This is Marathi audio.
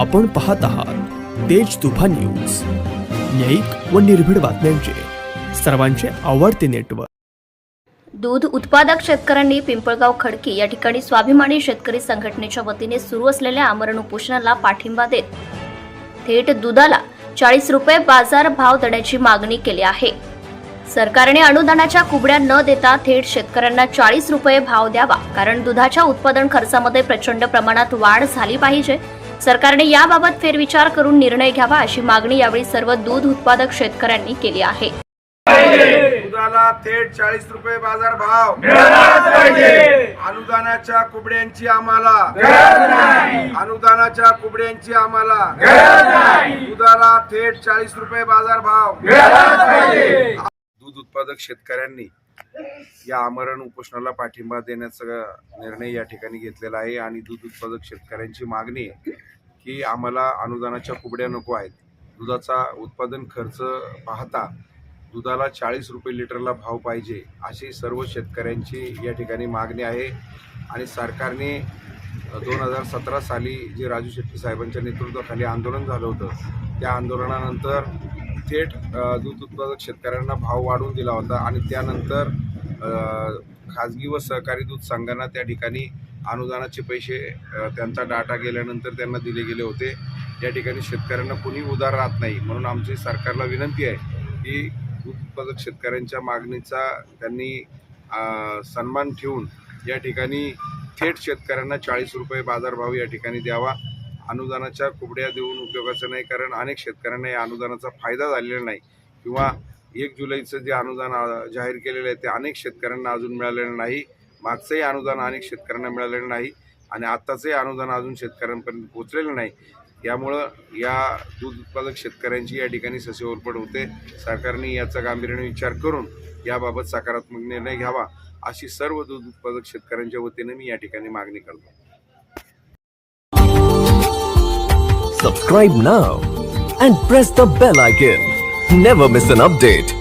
आपण पाहत आहात तेज तुफान न्यूज. न्यायिक व निर्भीड बातम्यांचे. सर्वांचे आवडते नेटवर्क. दूध उत्पादक शेतकऱ्यांनी पिंपळगाव खडकी या ठिकाणी स्वाभिमानी शेतकरी संघटनेच्या वतीने सुरू असलेल्या आमरण उपोषणाला पाठिंबा देत थेट दुधाला चाळीस रुपये बाजार भाव देण्याची मागणी केली आहे. सरकारने अनुदानाच्या कुबड्या न देता थेट शेतकऱ्यांना चाळीस रुपये भाव द्यावा कारण दुधाच्या उत्पादन खर्चामध्ये प्रचंड प्रमाणात वाढ झाली पाहिजे सरकारने याबाबत फेरविचार करून निर्णय घ्यावा अशी मागणी यावेळी सर्व दूध उत्पादक शेतकऱ्यांनी केली आहे. दुधाला थेट चाळीस रुपये बाजार भाव. अनुदानाच्या कुबड्यांची आम्हाला. अनुदानाच्या कुबड्यांची आम्हाला. दुधाला थेट चाळीस रुपये बाजार भाव. दूध उत्पादक शेतकऱ्यांनी या आमरण उपोषणाला पाठिंबा देण्याचा निर्णय या ठिकाणी घेतलेला आहे आणि दूध उत्पादक शेतकऱ्यांची मागणी आहे. की आम्हाला अनुदानाच्या कुबड्या नको आहेत. दुधाचा उत्पादन खर्च पाहता दुधाला चाळीस रुपये लिटरला भाव पाहिजे अशी सर्व शेतकऱ्यांची या ठिकाणी मागणी आहे. आणि सरकारने दोन हजार सतरा साली जे राजू शेट्टी साहेबांच्या नेतृत्वाखाली आंदोलन झालं होतं त्या आंदोलनानंतर थेट दूध उत्पादक शेतकऱ्यांना भाव वाढवून दिला होता. आणि त्यानंतर खाजगी व सहकारी दूध संघांना त्या ठिकाणी अनुदानाचे पैसे त्यांचा डाटा गेल्यानंतर त्यांना दिले गेले होते. या ठिकाणी शेतकऱ्यांना कोणी उदार राहत नाही. म्हणून आमची सरकारला विनंती आहे की उत्पादक शेतकऱ्यांच्या मागणीचा त्यांनी सन्मान ठेवून या ठिकाणी थेट शेतकऱ्यांना चाळीस रुपये बाजारभाव या ठिकाणी द्यावा. अनुदानाच्या कुबड्या देऊन उपयोगाचं नाही कारण अनेक शेतकऱ्यांना या अनुदानाचा फायदा झालेला नाही. किंवा एक जुलैचं जे अनुदान जाहीर केलेलं आहे ते अनेक शेतकऱ्यांना अजून मिळालेलं नाही. मागचंही अनुदान अनेक शेतकऱ्यांना मिळालेलं नाही आणि आत्ताचंही अनुदान अजून शेतकऱ्यांपर्यंत पोचलेलं नाही. यामुळं या दूध उत्पादक शेतकऱ्यांची या ठिकाणी ससेवरपड होते. सरकारने याचा गांभीर्याने विचार करून याबाबत सकारात्मक निर्णय घ्यावा अशी सर्व दूध उत्पादक शेतकऱ्यांच्या वतीने मी या ठिकाणी मागणी करतो. Subscribe now and press the bell icon never miss an update